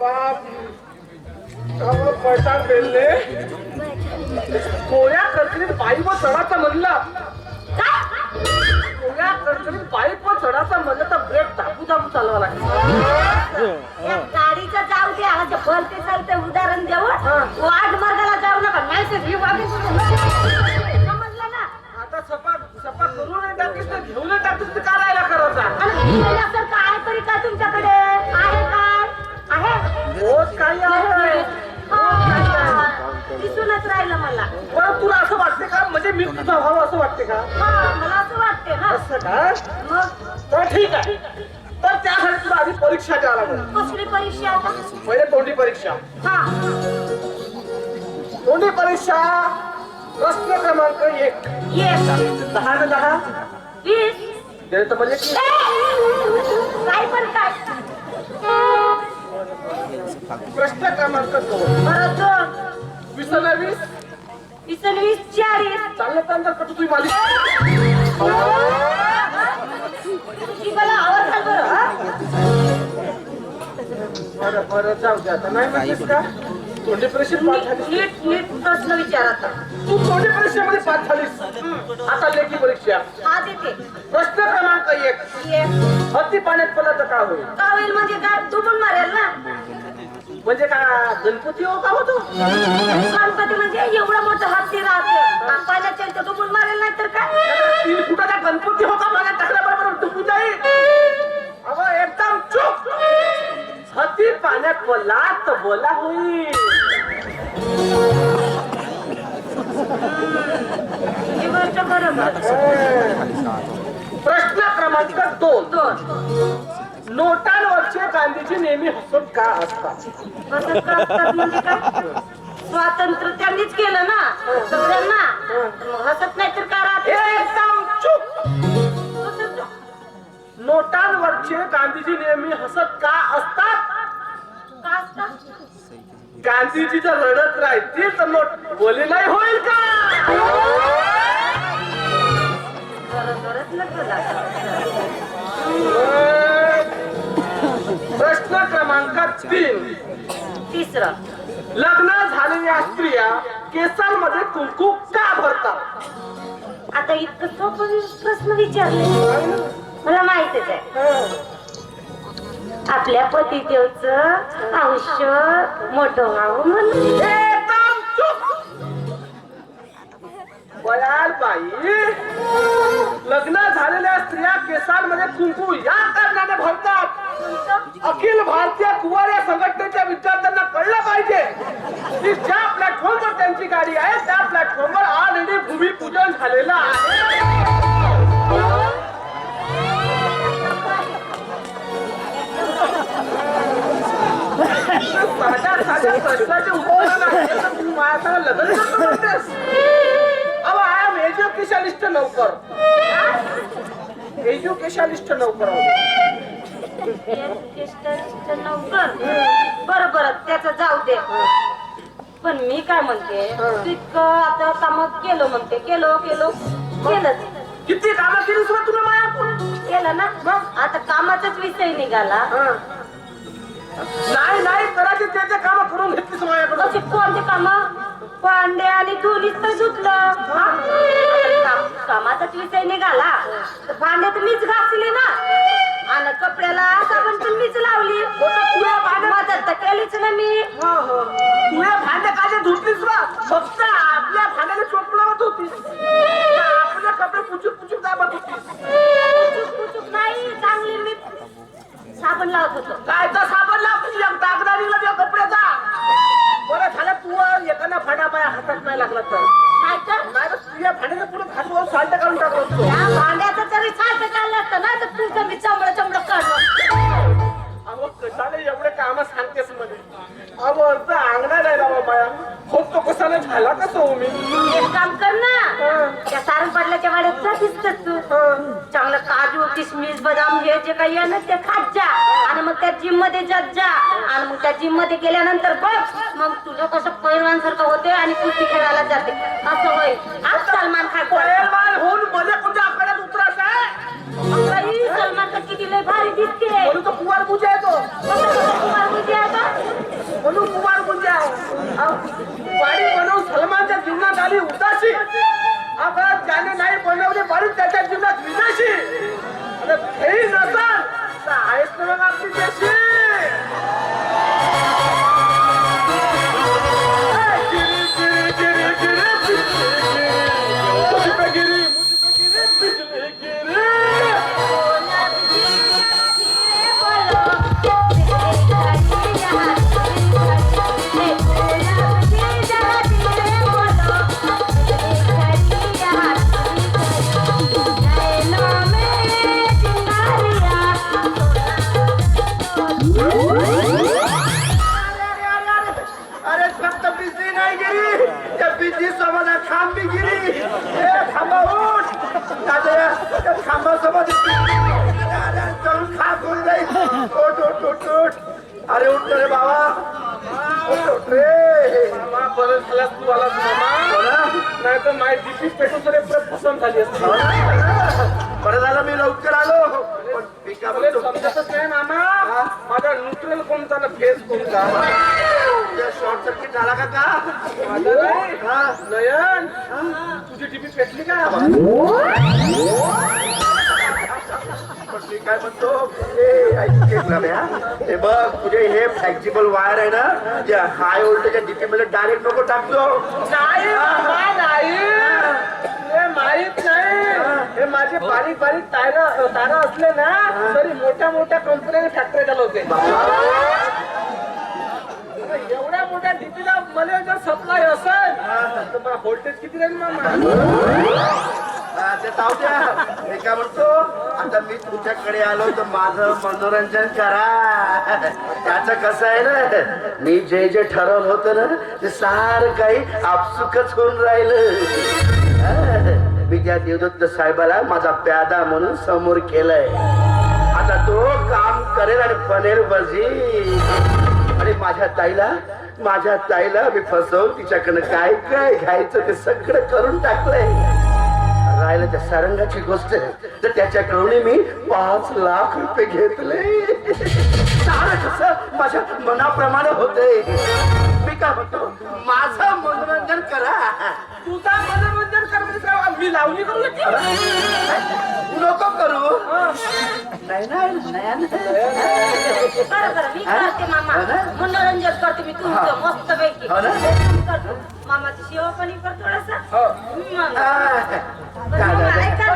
बाप. अहो, पडसाद पेलले कोळ्या कडकडीत पाईप चढाचा म्हणला. कोळ्या कडकडीत पाईप चढाचा म्हणलं तर ब्रेक दाबू दाबू चालवा लागेल दिसूनच राहिलं मला. पण तुला असं वाटते का? म्हणजे मी तुझा भाव असं वाटते का? हा मला असं वाटते ना. असं का? मग? तर ठीक आहे. तर त्यासाठी तुला आधी परीक्षा द्यावं लागेल. कसली परीक्षा? आता पहिले तोंडी परीक्षा. हा. तोंडी परीक्षा प्रश्न क्रमांक एक. ये दहा न दहा. वीस द्यायचं म्हणजे की काय पण काय. प्रश्न क्रमांक दोन. बरं दोन. वीस न वीस वीस आणि वीस चाळीस चांगलं चांगलं कटू तुम्ही मालिक. तुझी मला आवाज घाल बरं हा? बरं बरं जाऊ दे आता नाही म्हणतेस का? तोंडी झालीस नीट नीट प्रश्न विचार आता. तू तोंडी परीक्षेमध्ये पास झालीस. आता लेखी परीक्षा. हा देते. प्रश्न क्रमांक एक. ये हत्ती पाण्यात पडलं तर काय होईल? का होईल म्हणजे काय डुबून मारेल ना. म्हणजे का गणपती हो का होतो? गणपती म्हणजे एवढा मोठा हत्ती राहते. आणि पाण्याच्या इथं डुबून मारेल नाही तर काय तीन फुटाचा गणपती हो का मला टाकल्याबरोबर डुबून जाईल अगं एकदम चुप हत्ती पाण्यात पडला तर बोला होईल. बरोबर प्रश्न क्रमांक दोन. नोटांवरचे गांधीजी नेहमी हसत का असतात? स्वातंत्र्य त्यांनीच केलं ना. सगळ्यांना. हसत नाही तर का नोटांवरचे गांधीजी नेहमी हसत का असतात? गांधीजी जर रडत राहतील तर नोट बोले नाही होईल का. प्रश्न क्रमांक तीन. तिसरं. लग्न झालेल्या स्त्रिया केसांमध्ये कुंकू का भरतात? आता इतकं सोपं प्रश्न विचारले मला माहितच आहे. आपल्या पतीदेवच आयुष्य मोठ व्हावं म्हणून. बाई लग्न झालेल्या स्त्रिया केसांमध्ये कुंकू या कारणाने भरतात. अखिल भारतीय कुवाऱ्या संघटनेच्या विद्यार्थ्यांना कळलं पाहिजे. की ज्या प्लॅटफॉर्मवर त्यांची गाडी आहे त्या प्लॅटफॉर्मवर ऑलरेडी भूमिपूजन झालेलं आहे. एज्युकेशनिस्ट नौकर. एज्युकेशनिस्ट नौकर. नौकर? बरं बरं त्याचं जाऊ दे. पण मी काय म्हणते तितकं आता काम केलं म्हणते. केलो केलो केलंच. किती कामं केली तुला माया केलं ना? आता कामाचाच विषय निघाला. नाही नाही करायचे ते ते काम करून घेतलीस माझ्याकडून. असे कोणते काम? पांडे आणि धुलीच तर हा? काम- कामाचाच विषय निघाला. तर भांडे तर मीच घासली ना. आणि कपड्याला साबण पण मीच लावली. मदत तर केलीच ना मी. तुझ्या भांडे काढे धुतलीस बा? साबण लावत होतो. काय तर साबण लाव तुझ्या दागदारीला त्या कपड्याचा. बरं झालं तू एखादा भांडा माझ्या हातात नाही लागला तर. नाही तर तुझ्या भांड्याचं पुढे खासवा साल्ट काढून टाकलं असतो या भांड्याचं तरी साठ काढलं असतं ना तर तुझं मी चमडं चमडं काढलं अहो कशाला एवढे काम सांगतेस मध्ये अहो अर्ध अंगणा नाही राहा माया हो तो झाला कसं हो मी? एक काम कर ना. त्या वाड्यात दिसत तू. चांगलं काजू किसमिस बदाम हे जे काही आहे ना ते खात जा. जिममध्ये जात जा. आणि मग त्या जिममध्ये गेल्यानंतर बघ मग तुझं कसं पैलवान सारखं होते आणि कुस्ती खेळायला जाते. असं होय. आज सलमान खान पळेलवान होऊन मध्ये कोणत्या आकड्यात उतरायचं आहे? सलमान तर किती लय भारी दिसते. म्हणून तो कुवार पूजा येतो कसं कसं कुमार मुलगी आहे. का? बाडी बनवून सलमानच्या जीवनात आली उदासी. आता ज्याने नाही बनवली बाडी त्याच्या जीवनात विनाशी. आणि तेही तर आहेच ना सोबत खांब बी गेली ए खांबा उठ. दादा त्या खांबा सोबत. चलून खाक होऊन जाईल उठ उठ उठ उठ. अरे उठ रे बाबा. उठ उठ रे. बरं झालं तू आलास मामा. नाही तर माझी डीपी पेटून तरी परत झाली असती. बरं झालं मी लवकर आलो. पण समजतच नाही मामा. माझा न्यूट्रल कोणता ना फेस कोणता? शॉर्ट सर्किट झाला का का? हा? नयन. पेटली काय म्हणतो. हे बघ तुझे हे फ्लेक्झिबल वायर आहे ना त्या हाय व्होल्टेजच्या डीपी मध्ये डायरेक्ट नको टाकतो नाही माहीत नाही. हे. माझे बारीक बारीक तारा तारा असले ना तरी मोठ्या मोठ्या कंपन्या फॅक्टरी चालवते एवढ्या मोठ्या डीपीला मला जर सप्लाय असेल तर मला व्होल्टेज किती राहील मामा? ते जाऊ द्या. म्हणतो आता मी तुझ्याकडे आलो तर माझं मनोरंजन करा. त्याचं कसं आहे ना मी जे जे ठरवलं होतं ना ते सार काही आपसुकच होऊन राहिलं. मी त्या देवदत्त साहेबाला माझा प्यादा म्हणून समोर केलंय. आता तो काम करेल आणि बनेल बजी आणि माझ्या ताईला माझ्या ताईला मी फसवून तिच्याकडनं काय काय घ्यायचं ते सगळं करून टाकलंय. राहिलं त्या सारंगाची गोष्ट तर त्याच्याकडून मी पाच लाख रुपये घेतले. सारं कसं माझ्या मनाप्रमाणे होते मी काय म्हणतो माझं मनोरंजन करा. तुझा मनोरंजन कर काय? मी लावणी करू लागली? नको करू नाही नाही नाही. बरं बरं मी करते मामा? मनोरंजन करते मी तुमचं मस्त पैकी हो ना? करतो मामाची सेवा पण करतो थोडासा हो. मग. आ, बरं, मामा, ऐका